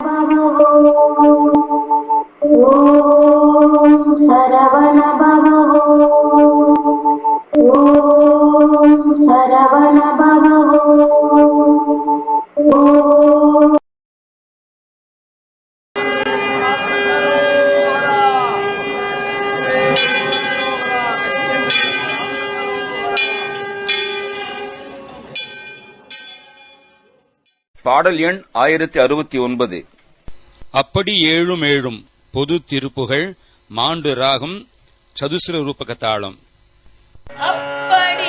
ॐ सरवण பாடல் எண் ஆயிரத்தி அறுபத்தி ஒன்பது. அப்படி ஏழும் ஏழும் பொது திருப்புகள் மாண்டு ராகம் சதுசிர ரூபக அப்படி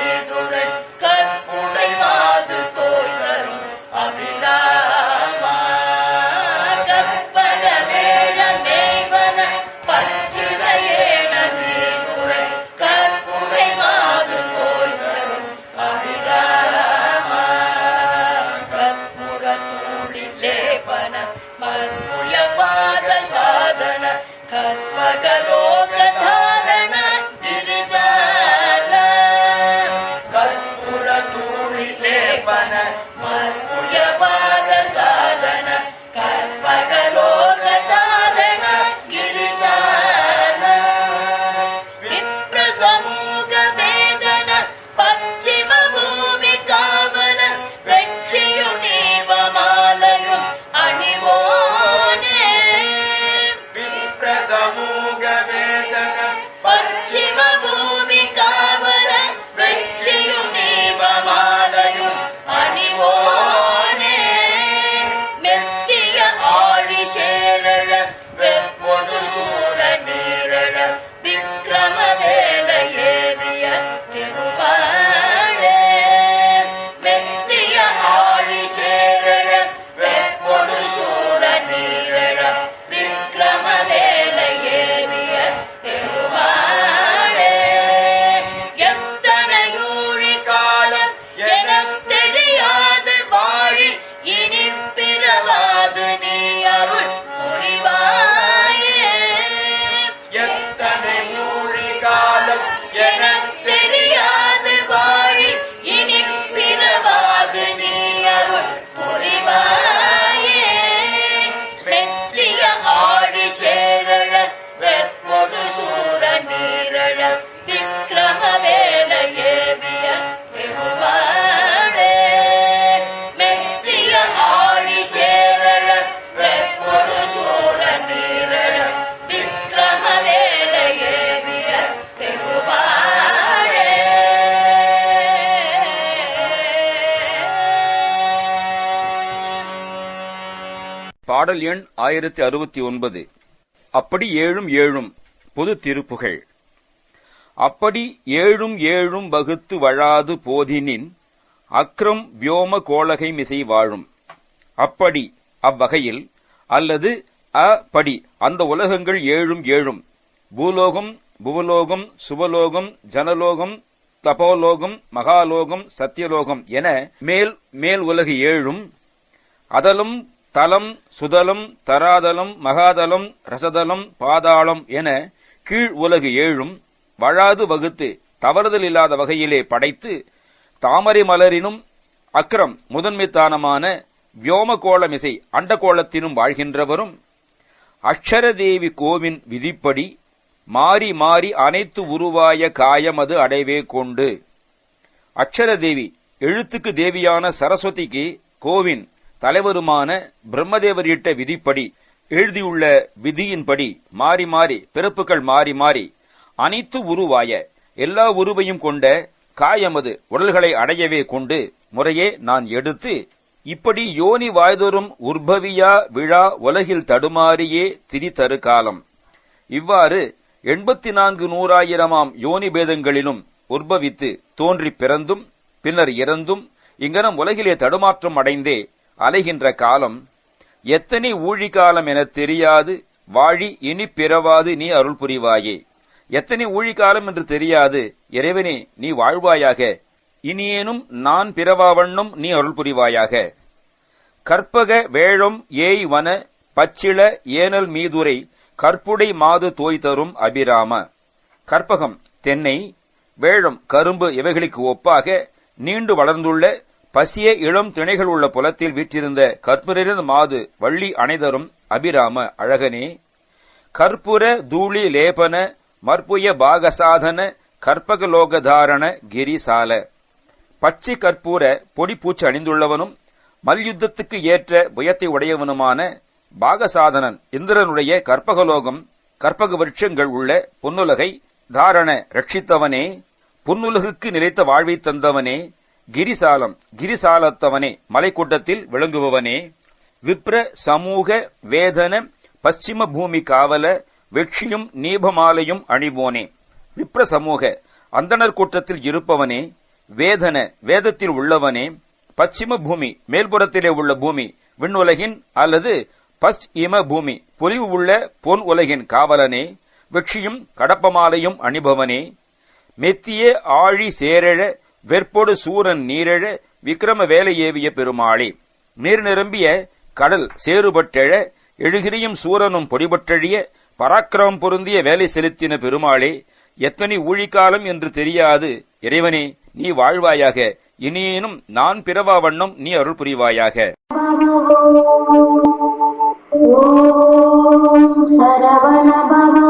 பாடல் எண் ஆயிரத்தி அறுபத்தி ஒன்பது. அப்படி ஏழும் ஏழும் பொது திருப்புகள். அப்படி ஏழும் ஏழும் வகுத்து வழாது போதினின் அக்ரம் வியோம கோலகை மிசை வாழும். அப்படி அவ்வகையில் அல்லது அப்படி அந்த உலகங்கள் ஏழும் ஏழும். பூலோகம் புவலோகம் சுபலோகம் ஜனலோகம் தபோலோகம் மகாலோகம் சத்தியலோகம் என மேல் மேல் உலகு ஏழும். அதலும் தலம் சுதலம் தராதலம் மகாதலம் ரசதலம் பாதாளம் என கீழ் உலகு ஏழும் வழாது வகுத்து தவறுதல் இல்லாத வகையிலே படைத்து தாமரை மலரினும் அக்ரம் முதன்மைத்தானமான வியோமகோளமிசை அண்டகோளத்தினும் வாழ்கின்றவரும். அக்ஷரதேவி கோவின் விதிப்படி மாறி மாறி அனைத்து உருவாய காயமது அடைவே கொண்டு. அக்ஷரதேவி எழுத்துக்கு தேவியான சரஸ்வதிக்கு கோவின் தலைவருமான பிரம்மதேவர் இட்ட விதிப்படி எழுதியுள்ள விதியின்படி மாறி மாறி பிறப்புகள் மாறி மாறி அனைத்து உருவாய எல்லா உருவையும் கொண்ட காயமது உடல்களை அடையவே கொண்டு முறையே நான் எடுத்து இப்படி யோனி வாய்தோறும் உற்பவியா விழா உலகில் தடுமாறியே திரிதரு காலம். இவ்வாறு எண்பத்தி நான்கு நூறாயிரமாம் யோனி பேதங்களிலும் உற்பவித்து தோன்றி பிறந்தும் பின்னர் இறந்தும் இங்கனம் உலகிலே தடுமாற்றம் அடைந்தே அலைகின்ற காலம் எத்தனை ஊழிக்காலம் என தெரியாது வாழி இனி பிறவாது நீ அருள் புரிவாயே. எத்தனை ஊழிக்காலம் என்று தெரியாது இறைவனே நீ வாழ்வாயாக. இனியேனும் நான் பிறவாவண்ணும் நீ அருள் புரிவாயாக. கற்பக வேழம் ஏய் வன பச்சிள ஏனல் மீதுரை கற்புடை மாது தோய் தரும் அபிராம. கற்பகம் தென்னை வேழம் கரும்பு இவைகளுக்கு ஒப்பாக நீண்டு வளர்ந்துள்ள பசிய இளம் திணைகள் உள்ள புலத்தில் வீற்றிருந்த கற்புரிந்த மாது வள்ளி அனைதரும் அபிராம அழகனே. கற்புர தூளி லேபன மற்புய பாகசாதன கற்பகலோகதாரண கிரிசால. பச்சை கற்பூர பொடி பூச்சி அணிந்துள்ளவனும் மல்யுத்தத்துக்கு ஏற்ற புயத்தை உடையவனுமான பாகசாதனன் இந்திரனுடைய கற்பகலோகம் கற்பக விருட்சங்கள் உள்ள பொன்னுலகை தாரண ரட்சித்தவனே. பொன்னுலகுக்கு நிலைத்த வாழ்வை தந்தவனே. கிரிசாலம். கிரிசாலத்தவனே மலைக்கூட்டத்தில் விளங்குபவனே. விப்ர சமூக வேதன பச்சிம பூமி காவல வெற்றியும் நீபமாலையும் அணிவோனே விப்ர சமூக அந்தனர் கூட்டத்தில் இருப்பவனே. வேதன வேதத்தில் உள்ளவனே. பச்சிம பூமி மேல்புறத்திலே உள்ள பூமி விண்ணுலகின் அல்லது பஸ்ட் இம பூமி பொலிவு உள்ள பொன் உலகின் காவலனே. வெற்றியும் கடப்பமாலையும் அணிபவனே. மெத்திய ஆழி சேரழ வெற்பொடு சூரன் நீரெழ விக்ரம வேலை ஏவிய பெருமாளே. நீர் நிரம்பிய கடல் சேறுபட்டெழ எழுகிரியும் சூரனும் பொடிபட்டழிய பராக்கிரமம் பொருந்திய வேலை செலுத்தின பெருமாளே எத்தனை ஊழிக்காலம் என்று தெரியாது. இறைவனே நீ வாழ்வாயாக. இனியேனும் நான் பிறவா வண்ணம் நீ அருள் புரிவாயாக. சரவணபவ